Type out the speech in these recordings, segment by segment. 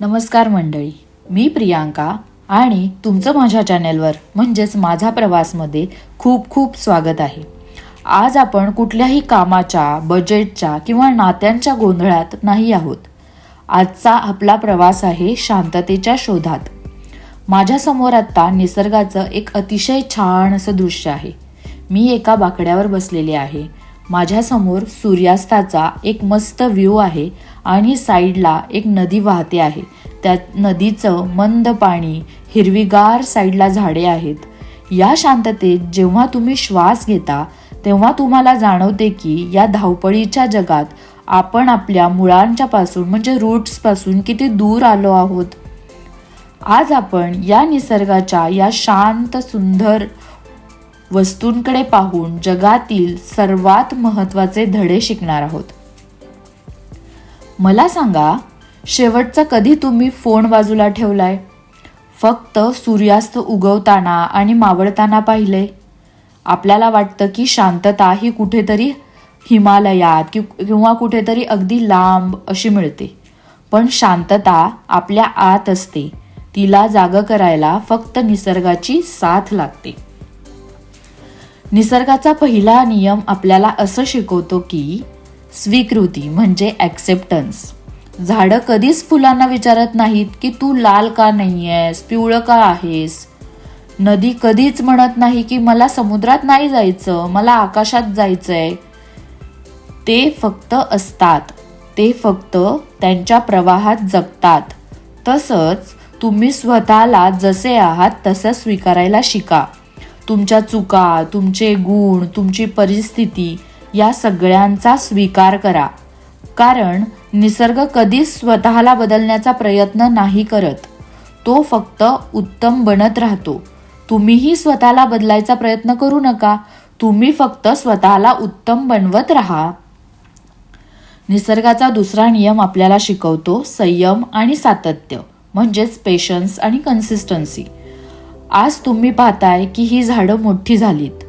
नमस्कार मंडळी. मी प्रियांका आणि तुमचं माझ्या चॅनेलवर म्हणजेच माझा प्रवासमध्ये खूप खूप स्वागत आहे. आज आपण कुठल्याही कामाच्या बजेटच्या किंवा नात्यांच्या गोंधळात नाही आहोत. आजचा आपला प्रवास आहे शांततेच्या शोधात. माझ्यासमोर आत्ता निसर्गाचं एक अतिशय छान असं दृश्य आहे. मी एका बाकड्यावर बसलेले आहे. माझ्यासमोर सूर्यास्ताचा एक मस्त व्ह्यू आहे आणि साईडला एक नदी वाहते आहे. त्या नदीचं मंद पाणी हिरवीगार साईडला झाडे आहेत. या शांततेत जेव्हा तुम्ही श्वास घेता तेव्हा तुम्हाला जाणवते की या धावपळीच्या जगात आपण आपल्या मुळांच्या पासून म्हणजे रूट्सपासून किती दूर आलो आहोत. आज आपण या निसर्गाच्या या शांत सुंदर वस्तूंकडे पाहून जगातील सर्वात महत्त्वाचे धडे शिकणार आहोत. मला सांगा शेवटचा कधी तुम्ही फोन बाजूला ठेवलाय? फक्त सूर्यास्त उगवताना आणि मावळताना पाहिले. आपल्याला वाटतं की शांतता ही कुठेतरी हिमालयात कि किंवा कुठेतरी अगदी लांब अशी मिळते. पण शांतता आपल्या आत असते. तिला जाग करायला फक्त निसर्गाची साथ लागते. निसर्गाचा पहिला नियम आपल्याला असं शिकवतो की स्वीकृती म्हणजे ॲक्सेप्टन्स झाडं कधीच फुलांना विचारत नाहीत की तू लाल का नाही आहेस पिवळं का आहेस? नदी कधीच म्हणत नाही की मला समुद्रात नाही जायचं मला आकाशात जायचंय. ते फक्त असतात. ते फक्त त्यांच्या प्रवाहात जगतात. तसंच तुम्ही स्वतःला जसे आहात तसं स्वीकारायला शिका. तुमच्या चुका तुमचे गुण तुमची परिस्थिती या सगळ्यांचा स्वीकार करा. कारण निसर्ग कधीच स्वतःला बदलण्याचा प्रयत्न नाही करत. तो फक्त उत्तम बनत राहतो. तुम्हीही स्वतःला बदलायचा प्रयत्न करू नका. तुम्ही फक्त स्वतःला उत्तम बनवत राहा. निसर्गाचा दुसरा नियम आपल्याला शिकवतो संयम आणि सातत्य म्हणजेच पेशन्स आणि कन्सिस्टन्सी आज तुम्ही पाहताय की ही झाडं मोठी झालीत.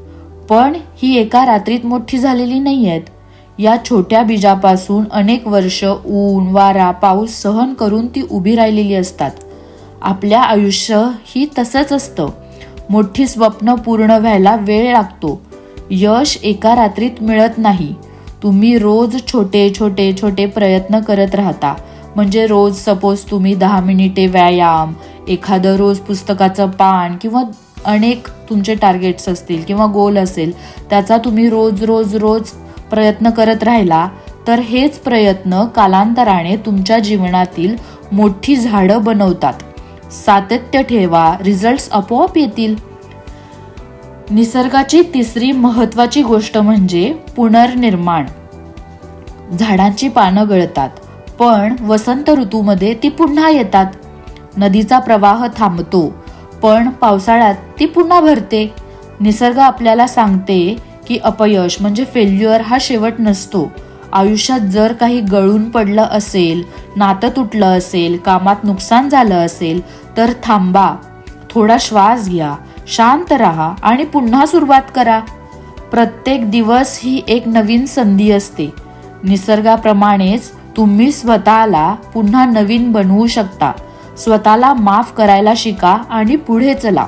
पण ही एका रात्रीत मोठी झालेली नाही आहेत या छोट्या बीजापासून अनेक वर्ष ऊन वारा पाऊस सहन करून ती उभी राहिलेली असतात. आपल्या आयुष्य ही तसंच असतं. मोठी स्वप्न पूर्ण व्हायला वेळ लागतो. यश एका रात्रीत मिळत नाही. तुम्ही रोज छोटे छोटे छोटे प्रयत्न करत राहता. म्हणजे रोज सपोज तुम्ही दहा मिनिटे व्यायाम एखादं रोज पुस्तकाचं पान किंवा अनेक तुमचे टार्गेट्स असतील किंवा गोल असेल त्याचा तुम्ही रोज रोज रोज प्रयत्न करत राहिला तर हेच प्रयत्न कालांतराने तुमच्या जीवनातील मोठी झाडं बनवतात. सातत्य ठेवा रिझल्ट्स आपोआप येतील. निसर्गाची तिसरी महत्वाची गोष्ट म्हणजे पुनर्निर्माण. झाडांची पानं गळतात पण वसंत ऋतूमध्ये ती पुन्हा येतात. नदीचा प्रवाह थांबतो. पण पावसाळ्यात ती पुन्हा भरते. निसर्ग आपल्याला सांगते की अपयश म्हणजे फेल्युअर हा शेवट नसतो. आयुष्यात जर काही गळून पडलं असेल नातं तुटलं असेल कामात नुकसान झालं असेल तर थांबा. थोडा श्वास घ्या शांत राहा आणि पुन्हा सुरुवात करा. प्रत्येक दिवस ही एक नवीन संधी असते. निसर्गाप्रमाणेच तुम्ही स्वतःला पुन्हा नवीन बनवू शकता. स्वतःला माफ करायला शिका आणि पुढे चला.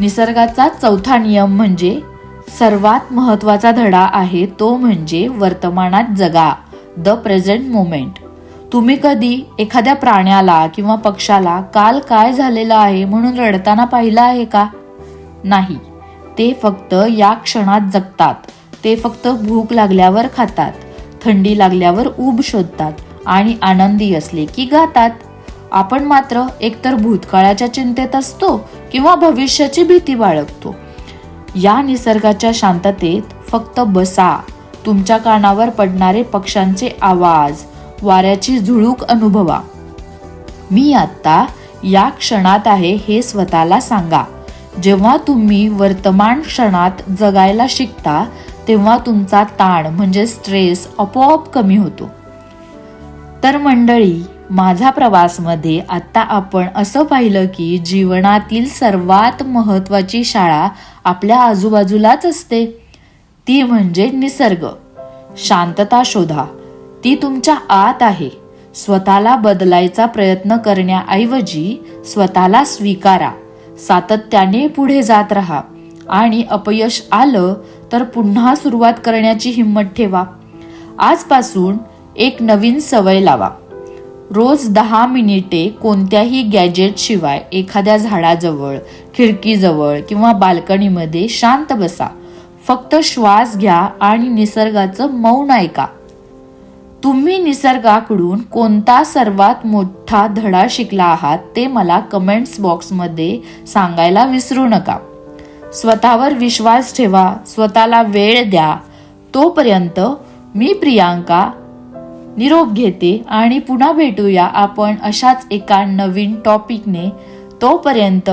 निसर्गाचा चौथा नियम म्हणजे सर्वात महत्त्वाचा धडा आहे तो म्हणजे वर्तमानात जगा द प्रेझेंट मोमेंट तुम्ही कधी एखाद्या प्राण्याला किंवा पक्षाला काल काय झालेलं आहे म्हणून रडताना पाहिलं आहे का? नाही. ते फक्त या क्षणात जगतात. ते फक्त भूक लागल्यावर खातात थंडी लागल्यावर ऊब शोधतात आणि आनंदी असले की गातात. आपण मात्र एकतर भूतकाळाच्या चिंतेत असतो किंवा भविष्याची भीती बाळगतो. या निसर्गाच्या शांततेत फक्त बसा. तुमच्या कानावर पडणारे पक्ष्यांचे आवाज वाऱ्याची झुळूक अनुभवा. मी आत्ता या क्षणात आहे हे स्वतःला सांगा. जेव्हा तुम्ही वर्तमान क्षणात जगायला शिकता तेव्हा तुमचा ताण म्हणजे स्ट्रेस आपोआप कमी होतो. तर मंडळी माझा प्रवासमध्ये आत्ता आपण असं पाहिलं की जीवनातील सर्वात महत्त्वाची शाळा आपल्या आजूबाजूलाच असते. ती म्हणजे निसर्ग. शांतता शोधा. ती तुमच्या आत आहे. स्वतःला बदलायचा प्रयत्न करण्याऐवजी स्वतःला स्वीकारा. सातत्याने पुढे जात राहा. आणि अपयश आलं तर पुन्हा सुरुवात करण्याची हिंमत ठेवा. आजपासून एक नवीन सवय लावा. रोज दहा मिनिटे कोणत्याही गॅजेटशिवाय एखाद्या झाडाजवळ खिडकीजवळ किंवा बाल्कनीमध्ये शांत बसा. फक्त श्वास घ्या आणि निसर्गाचं मौन ऐका. तुम्ही निसर्गाकडून कोणता सर्वात मोठा धडा शिकला आहात ते मला कमेंट्स बॉक्समध्ये सांगायला विसरू नका. स्वतःवर विश्वास ठेवा स्वतःला वेळ द्या. तोपर्यंत मी प्रियांका निरोप घेते आणि पुन्हा भेटूया आपण अशाच एका नवीन टॉपिकने. तोपर्यंत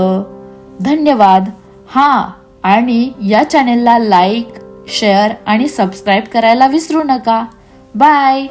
धन्यवाद. हां आणि या चॅनेलला लाईक शेअर आणि सबस्क्राईब करायला विसरू नका. बाय.